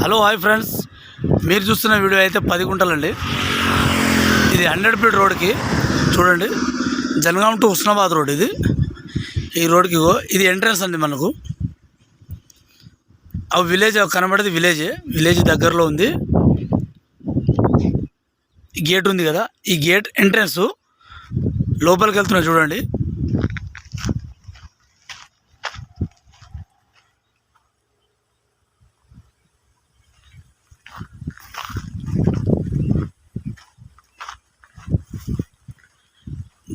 Hello hi friends. మీరు చూస్తున్న video అయితే పది గుంటలండి. ఇది హండ్రెడ్ ఫీట్ రోడ్కి చూడండి. జనగాం టు హుస్నాబాద్ రోడ్ ఇది. ఈ రోడ్కి ఇది ఎంట్రన్స్ అండి మనకు. ఆ విలేజ్ కనబడేది విలేజ్. విలేజ్ దగ్గరలో ఉంది. ఈ గేట్ ఉంది కదా. ఈ గేట్ ఎంట్రన్స్. లోపలికి వెళ్తున్నా చూడండి.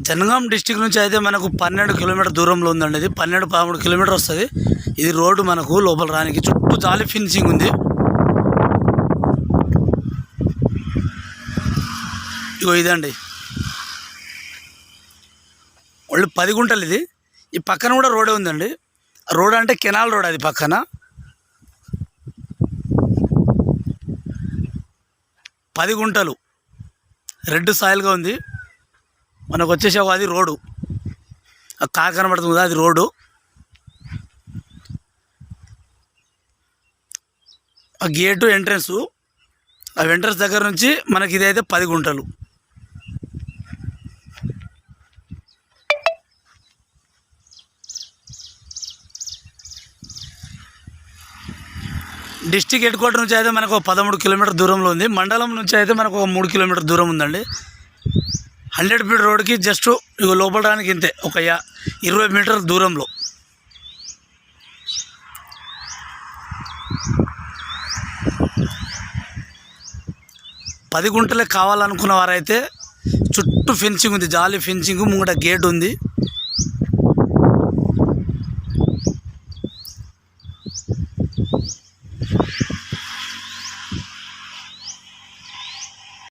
జనగాం డిస్టిక్ నుంచి అయితే మనకు పన్నెండు కిలోమీటర్ దూరంలో ఉందండి ఇది. పన్నెండు పదమూడు కిలోమీటర్ వస్తుంది. ఇది రోడ్డు మనకు లోపల రానికి చుట్టూ జాలి ఫినిషింగ్ ఉంది. ఇగో ఇదండి. వాళ్ళు పది గుంటలు ఇది. ఈ పక్కన కూడా రోడే ఉందండి. రోడ్ అంటే కెనాల్ రోడ్ అది పక్కన. పది గుంటలు. రెడ్ సాయిల్గా ఉంది. మనకు వచ్చేసి అది రోడ్డు. ఆ కార్ కనబడుతుంది అది రోడ్డు. ఆ గేటు ఎంట్రన్స్ ఆ ఎంట్రన్స్ దగ్గర నుంచి మనకి ఇదైతే పది గుంటలు. డిస్టిక్ హెడ్ క్వార్టర్ నుంచి అయితే మనకు ఒక పదమూడు కిలోమీటర్ దూరంలో ఉంది. మండలం నుంచి అయితే మనకు ఒక మూడు కిలోమీటర్ దూరం ఉందండి. హండ్రెడ్ ఫీట్ రోడ్కి జస్ట్ ఇక లోపల రానికి ఇంతే ఒక యా ఇరవై మీటర్ దూరంలో. పది గుంటలే కావాలనుకున్న వారైతే చుట్టూ ఫెన్సింగ్ ఉంది జాలి ఫెన్సింగ్ ముంగట గేట్ ఉంది.